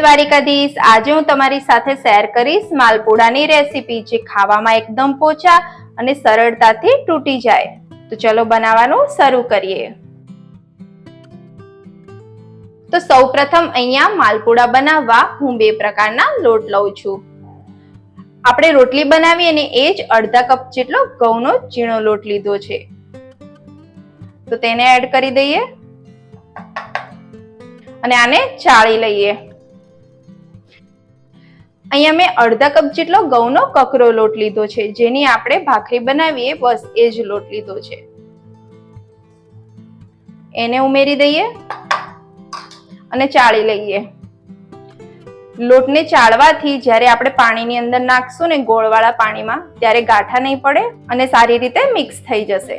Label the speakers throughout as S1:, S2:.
S1: દ્વારિકાધીશ, આજે હું તમારી સાથે શેર કરીશ માલપુડાની રેસીપી, જે ખાવામાં એકદમ પોચા અને સરળતાથી તૂટી જાય. તો ચલો બનાવવાનું શરૂ કરીએ. તો સૌપ્રથમ અહીંયા માલપુડા બનાવવા હું બે પ્રકારના લોટ લઉં છું. આપણે રોટલી બનાવી અને એ જ અડધા કપ જેટલો ઘઉંનો ઝીણો લોટ લીધો છે. તો તેને એડ કરી દઈએ. અને આને ચાળી લઈએ. અહીંયા મેં અડધા કપ જેટલો ઘઉંનો કકરો લોટ લીધો છે, જેની આપણે ભાખરી બનાવીએ બસ એ જ લોટ લીધો છે. એને ઉમેરી દઈએ અને ચાળી લઈએ. લોટને ચાળવાથી જ્યારે આપણે પાણીની અંદર નાખશું ને ગોળવાળા પાણીમાં, ત્યારે ગાંઠા નહીં પડે અને સારી રીતે મિક્સ થઈ જશે.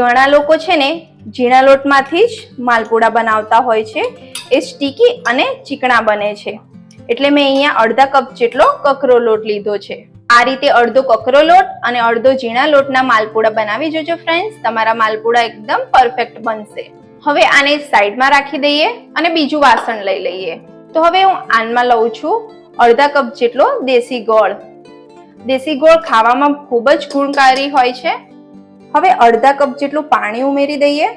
S1: ઘણા લોકો છે ને ઝીણા લોટમાંથી જ માલપુડા બનાવતા હોય છે, એ સ્ટીકી અને ચીકણા બને છે. એટલે મેં અહીંયા અડધા કપ જેટલો કકરો લોટ લીધો છે. આ રીતે અડધો કકરો લોટ અને અડધો ઝીણા લોટના માલપુડા બનાવી જોજો ફ્રેન્ડ્સ તમારા માલપુડા એકદમ પરફેક્ટ બનશે. હવે આને સાઈડમાં રાખી દઈએ અને બીજું વાસણ લઈ લઈએ. તો હવે હું આનમાં લઉં છું અડધા કપ જેટલો દેશી ગોળ. દેશી ગોળ ખાવામાં ખૂબ જ ગુણકારી હોય છે. હવે અડધા કપ જેટલું પાણી ઉમેરી દઈએ.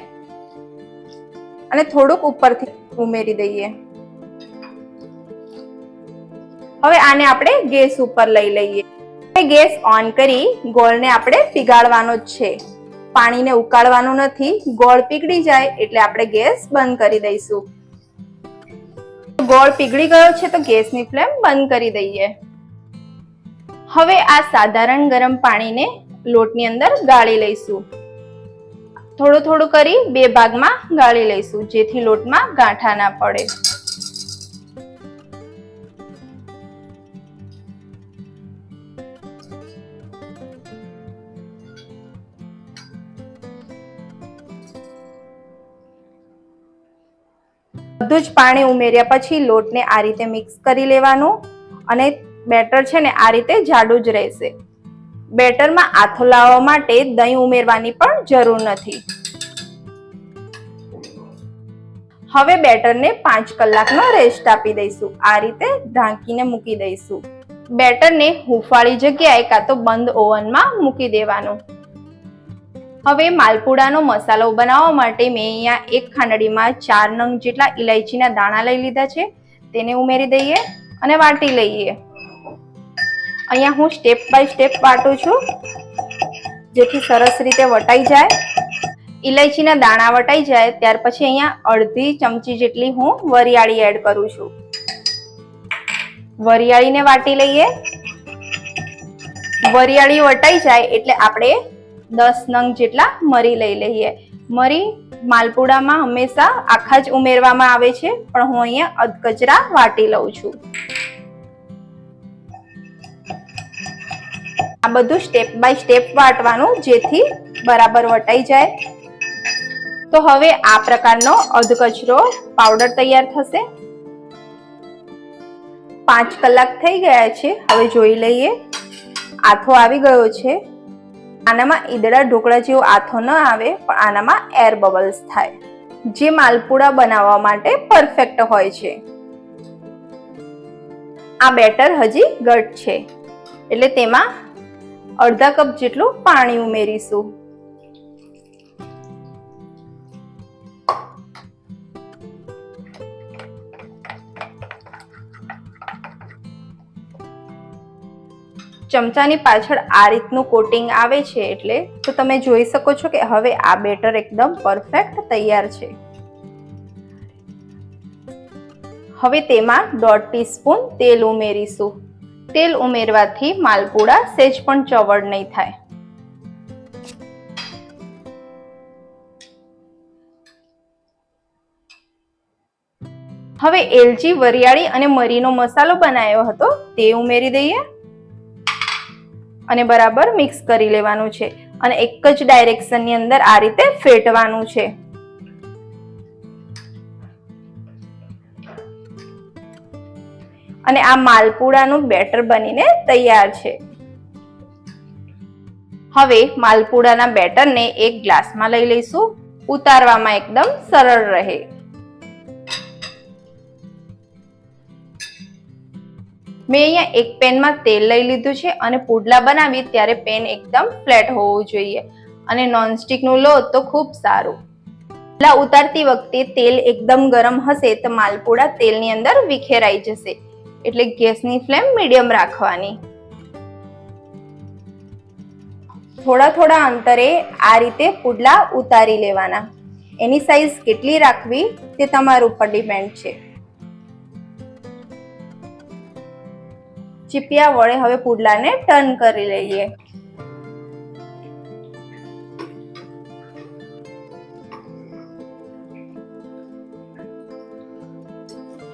S1: અને થોડુંક ઉપરથી ઉમેરી દઈએ. હવે આને આપણે ગેસ ઉપર લઈ લઈએ. ગેસ ઓન કરી ગોળને આપણે પીગાળવાનો જ છે. પાણીને ઉકાળવાનું નથી, ગોળ પીગળી જાય એટલે આપણે ગેસ બંધ કરી દઈશું. ગોળ પીગળી ગયો છે તો ગેસની ફ્લેમ બંધ કરી દઈએ. હવે આ સાધારણ ગરમ પાણીને લોટની અંદર ગાળી લઈશું. થોડું થોડું કરી બે ભાગમાં ગાળી લઈશું, જેથી લોટમાં ગાંઠા ના પડે. બધું જ પાણી ઉમેર્યા પછી લોટને આ રીતે મિક્સ કરી લેવાનું અને બેટર છે ને આ રીતે જાડું જ રહેશે. બેટરમાં આથો લાવવા માટે દહીં ઉમેરવાની પણ જરૂર નથી. હવે બેટરને પાંચ કલાકનો રેસ્ટ આપી દઈશું. આ રીતે ઢાંકીને મૂકી દઈશું. બેટરને હુંફાળી જગ્યાએ કાં તો બંધ ઓવનમાં મૂકી દેવાનું. હવે માલપુડાનો મસાલો બનાવવા માટે મેં અહીંયા એક ખાંડડીમાં ચાર નંગ જેટલા ઇલાયચીના દાણા લઈ લીધા છે. તેને ઉમેરી દઈએ અને વાટી લઈએ. અહીંયા હું સ્ટેપ બાય સ્ટેપ વાટું છું. જેથી સરસ રીતે વટાઈ જાય. ઇલાયચીના દાણા વટાઈ જાય ત્યાર પછી અહીંયા અડધી ચમચી જેટલી હું વરિયાળી એડ કરું છું. વરિયાળીને વાટી લઈએ. વરિયાળી વટાઈ જાય એટલે આપણે દસ નંગ જેટલા મરી લઈ લઈએ. મરી માલપુડામાં હંમેશા આખા જ ઉમેરવામાં આવે છે, પણ હું અહીંયા અધકચરા વાટી લઉં છું. આ બધું સ્ટેપ બાય સ્ટેપ વાટવાનું જેથી બરાબર વટાઈ જાય. તો હવે આ પ્રકારનો અધકચરો પાવડર તૈયાર થશે. પાંચ કલાક થઈ ગયા છે, હવે જોઈ લઈએ. આથો આવી ગયો છે. આનામાં ઈદડા ઢોકળા જેવો આથો ન આવે, પણ આનામાં એર બબલ્સ થાય, જે માલપુડા બનાવવા માટે પરફેક્ટ હોય છે. આ બેટર હજી ગટ છે. એટલે તેમાં અડધા કપ જેટલું પાણી ઉમેરીશું. ચમચાની પાછળ આ રીતનું કોટિંગ આવે છે એટલે તો તમે જોઈ શકો છો કે હવે આ બેટર એકદમ પરફેક્ટ તૈયાર છે. હવે તેમાં દોઢ ટીસ્પૂન તેલ ઉમેરીશું. તેલ ઉમેરવાથી માલપુડા સેજ પણ ચવડ નહીં થાય. હવે એલચી, વરિયાળી અને મરીનો મસાલો બનાવ્યો હતો તે ઉમેરી દઈએ. અને બરાબર મિક્સ કરી લેવાનું છે. અને એક જ ડાયરેક્શનની અંદર આ રીતે ફેટવાનું છે. અને આ માલપુડાનું બેટર બનીને તૈયાર છે. હવે માલપુડાના બેટરને એક ગ્લાસમાં લઈ લઈશું. ઉતારવામાં એકદમ સરળ રહે. મેં અહીંયા એક પેનમાં તેલ લઈ લીધું છે અને પુડલા બનાવી ત્યારે પેન એકદમ ફ્લેટ હોવું જોઈએ. અને નોનસ્ટિકનું લો તો ખૂબ સારું. પુડલા ઉતારતી વખતે તેલ એકદમ ગરમ હશે તો માલપુડા તેલની અંદર વિખેરાઈ જશે. એટલે ગેસની ફ્લેમ મીડિયમ રાખવાની. થોડા થોડા અંતરે આ રીતે પુડલા ઉતારી લેવાના. એની સાઈઝ કેટલી રાખવી તે તમારું ઉપર ડિપેન્ડ છે. ચીપિયા વડે હવે પુડલાને ટર્ન કરી લઈએ.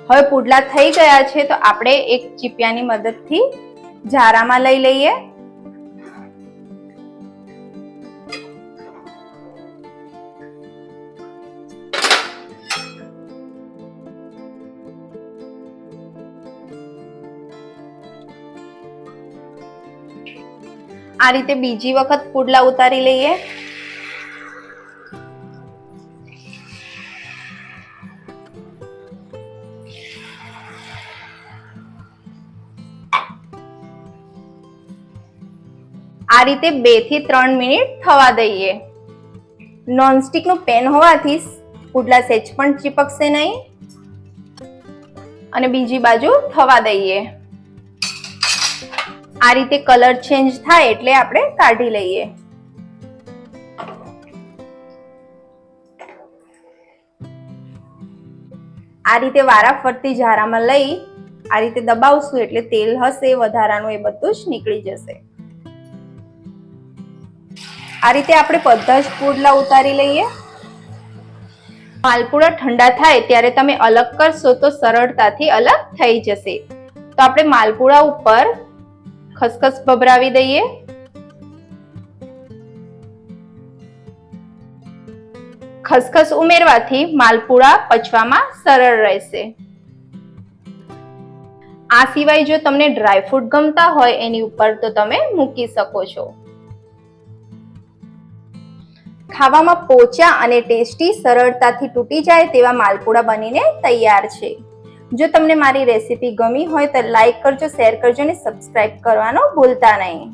S1: હવે પુડલા થઈ ગયા છે તો આપણે એક ચીપિયાની મદદથી ઝારામાં લઈ લઈએ. આ રીતે બીજી વખત પુડલા ઉતારી લઈએ. આ રીતે બેથી ત્રણ મિનિટ થવા દઈએ. નોનસ્ટિકનું પેન હોવાથી પુડલા સેજ પણ ચીપકશે નહીં. અને બીજી બાજુ થવા દઈએ. આ રીતે કલર ચેન્જ થાય એટલે આપણે કાઢી લઈએ. આ રીતે વારા ફરતી ઝારામાં લઈ આ રીતે દબાવશું એટલે તેલ હશે, વધારાનું એ બધું જ નીકળી જશે. આ રીતે આપણે બધા જ પુડલા ઉતારી લઈએ. માલપુડા ઠંડા થાય ત્યારે તમે અલગ કરશો તો સરળતાથી અલગ થઈ જશે. તો આપણે માલપુડા ઉપર ખસખસ ભભરાવી દઈએ. ખસખસ ઉમેરવાથી માલપુડા પચવામાં સરળ રહેશે. આ સિવાય જો તમને ડ્રાયફ્રૂટ ગમતા હોય એની ઉપર તો તમે મૂકી શકો છો. ખાવામાં પોચા અને ટેસ્ટી સરળતાથી તૂટી જાય તેવા માલપુડા બનીને તૈયાર છે. જો તમને મારી રેસીપી ગમી હોય તો લાઈક કરજો, શેર કરજો અને સબસ્ક્રાઇબ કરવાનો ભૂલતા નહીં.